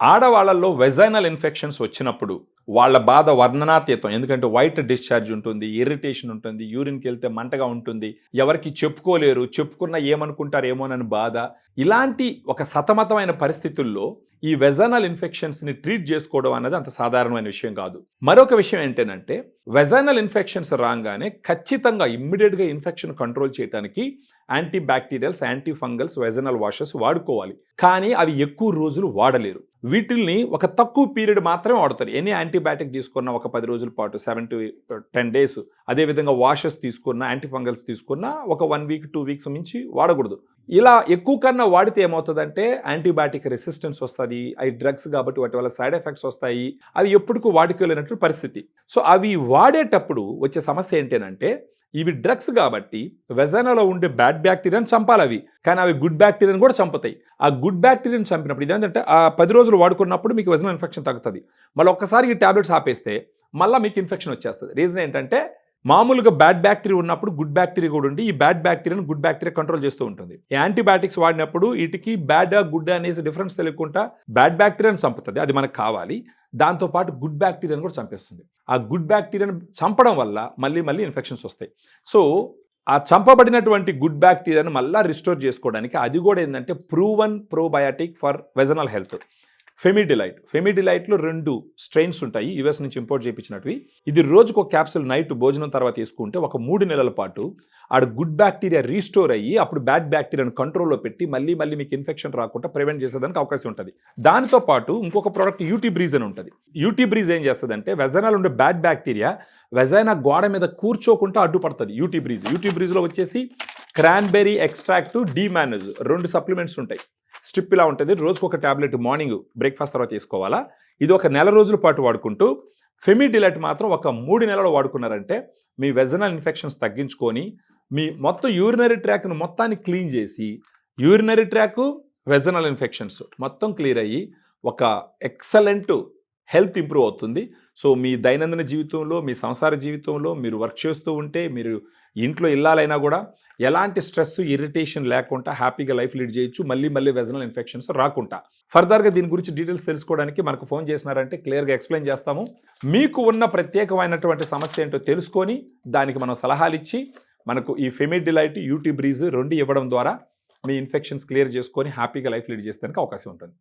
ఆడవాళ్ళల్లో vaginal infections వచ్చినప్పుడు వాళ్ళ బాధ వర్ణనాతీతం. ఎందుకంటే వైట్ డిశ్చార్జ్ ఉంటుంది ఇరిటేషన్ ఉంటుంది యూరిన్కి వెళ్తే మంటగా ఉంటుంది ఎవరికి చెప్పుకోలేరు చెప్పుకున్న ఏమనుకుంటారేమోనని బాధ. ఇలాంటి ఒక సతమతమైన పరిస్థితుల్లో ఈ వెజనల్ ఇన్ఫెక్షన్స్ని ట్రీట్ చేసుకోవడం అనేది అంత సాధారణమైన విషయం కాదు. మరొక విషయం ఏంటంటే వెజనల్ ఇన్ఫెక్షన్స్ రాగానే ఖచ్చితంగా ఇమ్మీడియట్గా ఇన్ఫెక్షన్ కంట్రోల్ చేయడానికి anti bacterials anti fungals vaginal washes వాడుకోవాలి. కానీ అవి ఎక్కువ రోజులు వాడలేరు. వీటిల్ని ఒక తక్కువ పీరియడ్ మాత్రమే వాడతారు. ఎనీ యాంటీబయాటిక్ తీసుకున్న ఒక పది రోజుల పాటు సెవెన్ టు టెన్ డేస్ అదేవిధంగా వాషెస్ తీసుకున్న యాంటీ ఫంగల్స్ తీసుకున్న ఒక వన్ వీక్ టూ వీక్స్ మించి వాడకూడదు. ఇలా ఎక్కువ కన్నా వాడితే ఏమవుతుందంటే యాంటీబయాటిక్ రెసిస్టెన్స్ వస్తుంది అవి డ్రగ్స్ కాబట్టి వాటి వల్ల సైడ్ ఎఫెక్ట్స్ వస్తాయి అవి ఎప్పటికూ వాడుకోలేనట్టు పరిస్థితి. సో అవి వాడేటప్పుడు వచ్చే సమస్య ఏంటంటే ఇవి డ్రగ్స్ కాబట్టి వెజనలో ఉండే బ్యాడ్ బ్యాక్టీరియాని చంపాలి అవి. కానీ అవి గుడ్ బ్యాక్టీరియాని కూడా చంపుతాయి. ఆ గుడ్ బ్యాక్టీరియాని చంపినప్పుడు ఇదేంటంటే ఆ పది రోజులు వాడుకున్నప్పుడు మీకు వెజనల్ ఇన్ఫెక్షన్ తగ్గుతుంది. మళ్ళీ ఒక్కసారి ఈ టాబ్లెట్స్ ఆపేస్తే మళ్ళీ మీకు ఇన్ఫెక్షన్ వచ్చేస్తుంది. రీజన్ ఏంటంటే మామూలుగా బ్యాడ్ బ్యాక్టీరియా ఉన్నప్పుడు గుడ్ బ్యాక్టీరియా కూడా ఉండి ఈ బ్యాడ్ బ్యాక్టీరియాను గుడ్ బ్యాక్టీరియా కంట్రోల్ చేస్తూ ఉంటుంది. యాంటీబయాటిక్స్ వాడినప్పుడు వీటికి బ్యాడ్ గుడ్ అనేసి డిఫరెన్స్ తెలియకుండా బ్యాడ్ బ్యాక్టీరియాని చంపుతుంది. అది మనకు కావాలి. దాంతోపాటు గుడ్ బ్యాక్టీరియాని కూడా చంపేస్తుంది. ఆ గుడ్ బ్యాక్టీరియాని చంపడం వల్ల మళ్ళీ మళ్ళీ ఇన్ఫెక్షన్స్ వస్తాయి. సో ఆ చంపబడినటువంటి గుడ్ బ్యాక్టీరియాను మళ్ళీ రిస్టోర్ చేసుకోవడానికి అది కూడా ఏంటంటే proven probiotic for vaginal health. Femidilite ఫెమిడిలైట్లో రెండు స్ట్రెయిన్స్ ఉంటాయి. యుఎస్ నుంచి ఇంపోర్ట్ చేయించినవి ఇది రోజుకు ఒక క్యాప్సూల్ నైట్ భోజనం తర్వాత తీసుకుంటే ఒక మూడు నెలల పాటు ఆడ గుడ్ బ్యాక్టీరియా రీస్టోర్ అయ్యి అప్పుడు బ్యాడ్ బ్యాక్టీరియాను కంట్రోల్లో పెట్టి మళ్ళీ మళ్ళీ మీకు ఇన్ఫెక్షన్ రాకుండా ప్రివెంట్ చేసేదానికి అవకాశం ఉంటుంది. దానితో పాటు ఇంకొక ప్రోడక్ట్ యూటీ బ్రీజ్ అని ఉంటుంది. యూటీ బ్రీజ్ ఏం చేస్తుందంటే వెజనాలు ఉండే బ్యాడ్ బ్యాక్టీరియా వెజైనా గోడ మీద కూర్చోకుండా అడ్డుపడుతుంది యూటీ బ్రీజ్ యూటీ బ్రీజ్లో వచ్చేసి క్రాన్బెరీ ఎక్స్ట్రాక్ట్ డీమానజ్ రెండు సప్లిమెంట్స్ ఉంటాయి. స్ట్రిప్ ఇలా ఉంటుంది. రోజుకు ఒక టాబ్లెట్ మార్నింగ్ బ్రేక్ఫాస్ట్ తర్వాత తీసుకోవాలా ఇది ఒక నెల రోజుల పాటు వాడుకుంటూ ఫెమిడిలైట్ మాత్రం ఒక మూడు నెలలు వాడుకున్నారంటే మీ వెజనల్ ఇన్ఫెక్షన్స్ తగ్గించుకొని మీ మొత్తం యూరినరీ ట్రాక్ను మొత్తాన్ని క్లీన్ చేసి యూరినరీ ట్రాక్ వెజనల్ ఇన్ఫెక్షన్స్ మొత్తం క్లియర్ అయ్యి ఒక ఎక్సలెంట్ హెల్త్ ఇంప్రూవ్ అవుతుంది. సో మీ దైనందిన జీవితంలో మీ సంసార జీవితంలో మీరు వర్క్ చేస్తూ ఉంటే మీరు ఇంట్లో ఇల్లాలైనా కూడా ఎలాంటి స్ట్రెస్ ఇరిటేషన్ లేకుండా హ్యాపీగా లైఫ్ లీడ్ చేయొచ్చు. మళ్ళీ మళ్ళీ వెజనల్ ఇన్ఫెక్షన్స్ రాకుండా. ఫర్దర్గా దీని గురించి డీటెయిల్స్ తెలుసుకోవడానికి మనకు ఫోన్ చేసినారంటే క్లియర్గా ఎక్స్ప్లెయిన్ చేస్తాము. మీకు ఉన్న ప్రత్యేకమైనటువంటి సమస్య ఏంటో తెలుసుకొని దానికి మనం సలహాలు ఇచ్చి మనకు ఈ ఫెమిడిలైట్ యూటీ బ్రీజ్ రెండు ఇవ్వడం ద్వారా మీ ఇన్ఫెక్షన్స్ క్లియర్ చేసుకొని హ్యాపీగా లైఫ్ లీడ్ చేసేదానికి అవకాశం ఉంటుంది.